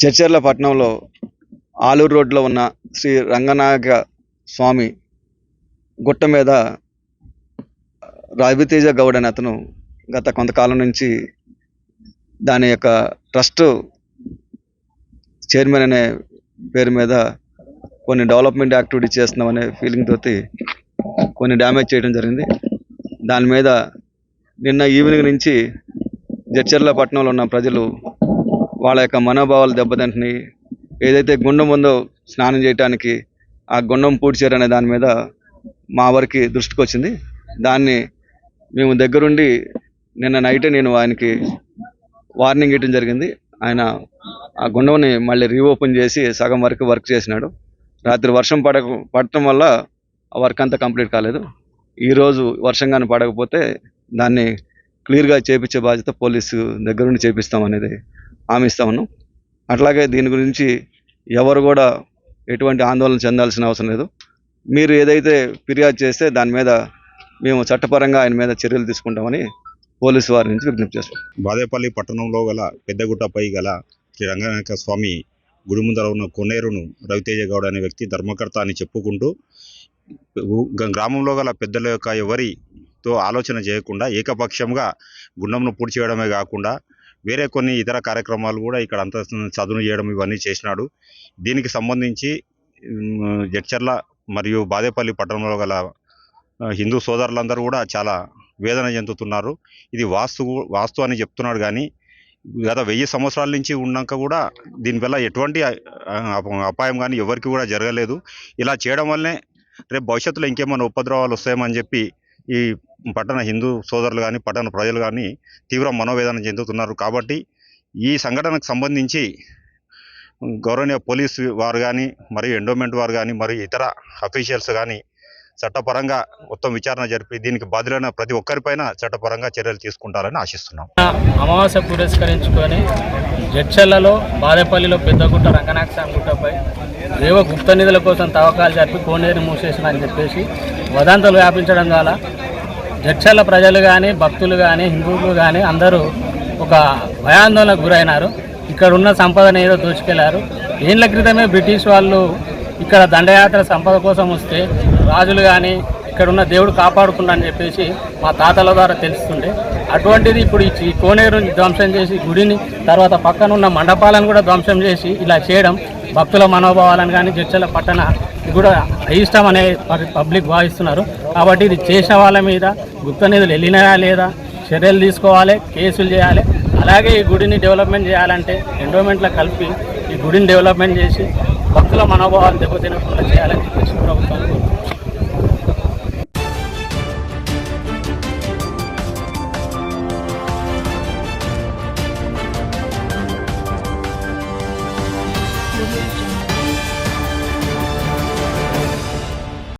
జడ్చర్ల పట్టణంలో ఆలూరు రోడ్లో ఉన్న శ్రీ రంగనాయక స్వామి గుట్ట మీద రావితేజ గౌడ్ అనే అతను గత కొంతకాలం నుంచి దాని యొక్క ట్రస్ట్ చైర్మన్ అనే పేరు మీద కొన్ని డెవలప్మెంట్ యాక్టివిటీ చేస్తున్నామనే ఫీలింగ్ తోటి కొన్ని డ్యామేజ్ చేయడం జరిగింది. దాని మీద నిన్న ఈవినింగ్ నుంచి జడ్చర్ల పట్టణంలో ఉన్న ప్రజలు వాళ్ళ యొక్క మనోభావాలు దెబ్బతింటున్నాయి ఏదైతే గుండం ఉందో స్నానం చేయడానికి ఆ గుండం పూడ్చారనే దాని మీద మా వారికి దృష్టికి వచ్చింది. దాన్ని మేము దగ్గరుండి నిన్న నైటే నేను ఆయనకి వార్నింగ్ ఇవ్వడం జరిగింది. ఆయన ఆ గుండంని మళ్ళీ రీఓపెన్ చేసి సగం వరకు వర్క్ చేసినాడు. రాత్రి వర్షం పడక పడటం వల్ల ఆ వర్క్ అంతా కంప్లీట్ కాలేదు. ఈరోజు వర్షం కానీ పడకపోతే దాన్ని క్లియర్గా చేపించే బాధ్యత పోలీసు దగ్గరుండి చేపిస్తాం అనేది హామీ ఇస్తా ఉన్నాం అట్లాగే దీని గురించి ఎవరు కూడా ఎటువంటి ఆందోళన చెందాల్సిన అవసరం లేదు. మీరు ఏదైతే ఫిర్యాదు చేస్తే దాని మీద మేము చట్టపరంగా ఆయన మీద చర్యలు తీసుకుంటామని పోలీసు వారి నుంచి విజ్ఞప్తి చేస్తాం బాదేపల్లి పట్టణంలో గల పెద్దగుట్టపై గల శ్రీ రంగనాయక స్వామి గుడి ముందర ఉన్న కొన్నేరును రవితేజ గౌడ్ అనే వ్యక్తి ధర్మకర్త అని చెప్పుకుంటూ గ్రామంలో గల పెద్దల యొక్క ఎవరితో ఆలోచన చేయకుండా ఏకపక్షంగా గుండంను పూడ్చేయడమే కాకుండా వేరే కొన్ని ఇతర కార్యక్రమాలు కూడా ఇక్కడ అంత చదును చేయడం ఇవన్నీ చేసినాడు. దీనికి సంబంధించి జడ్చర్ల మరియు బాదేపల్లి పట్టణంలో గల హిందూ సోదరులందరూ కూడా చాలా వేదన చెందుతున్నారు. ఇది వాస్తు వాస్తు అని చెప్తున్నాడు కానీ గత వెయ్యి సంవత్సరాల నుంచి ఉన్నాక కూడా దీనివల్ల ఎటువంటి అప- అపాయం కానీ ఎవరికి కూడా జరగలేదు. ఇలా చేయడం వల్లనే రేపు భవిష్యత్తులో ఇంకేమైనా ఉపద్రవాలు వస్తాయేమని చెప్పి ఈ పట్టణ హిందూ సోదరులు కానీ పట్టణ ప్రజలు కానీ తీవ్ర మనోవేదన చెందుతున్నారు. కాబట్టి ఈ సంఘటనకు సంబంధించి గౌరవనీయ పోలీసు వారు కానీ మరియు ఎండోమెంట్ వారు కానీ మరియు ఇతర అఫీషియల్స్ కానీ చట్టపరంగా మొత్తం విచారణ జరిపి దీనికి బాధ్యులైన ప్రతి ఒక్కరిపైన చట్టపరంగా చర్యలు తీసుకుంటారని ఆశిస్తున్నాం. అమావాస్య పురస్కరించుకొని జడ్చర్లలో బాదేపల్లిలో పెద్దగుట్ట రంగనాథ స్వామి గుట్టపై దేవ గుప్త నిధుల కోసం తవ్వకాలు జరిపి కోనేరు మూసేసిన అని చెప్పేసి వదంతులు వ్యాపించడం ద్వారా జడ్చర్ల ప్రజలు కానీ భక్తులు కానీ హిందువులు కానీ అందరూ ఒక భయాందోళనకు గురైనారు. ఇక్కడ ఉన్న సంపదను ఏదో దోచుకెళ్ళారు. ఏళ్ళ క్రితమే బ్రిటిష్ వాళ్ళు ఇక్కడ దండయాత్ర సంపద కోసం వస్తే రాజులు కానీ ఇక్కడ ఉన్న దేవుడు కాపాడుకుంటా చెప్పేసి మా తాతల ద్వారా తెలుస్తుండే. అటువంటిది ఇప్పుడు ఈ కోనేరు కోనేరుని ధ్వంసం చేసి గుడిని తర్వాత పక్కన ఉన్న మండపాలను కూడా ధ్వంసం చేసి ఇలా చేయడం భక్తుల మనోభావాలను కానీ చర్చల పట్టణ ఇది కూడా అయిష్టం అనే పబ్లిక్ భావిస్తున్నారు. కాబట్టి ఇది చేసిన వాళ్ళ మీద గుప్త నిధులు వెళ్ళినాయా లేదా చర్యలు తీసుకోవాలి కేసులు చేయాలి. అలాగే ఈ గుడిని డెవలప్మెంట్ చేయాలంటే ఎండోమెంట్లో కలిపి ఈ గుడిని డెవలప్మెంట్ చేసి భక్తుల మనోభావాలు దెబ్బతినకుండా చేయాలని చెప్పేసి ప్రభుత్వాన్ని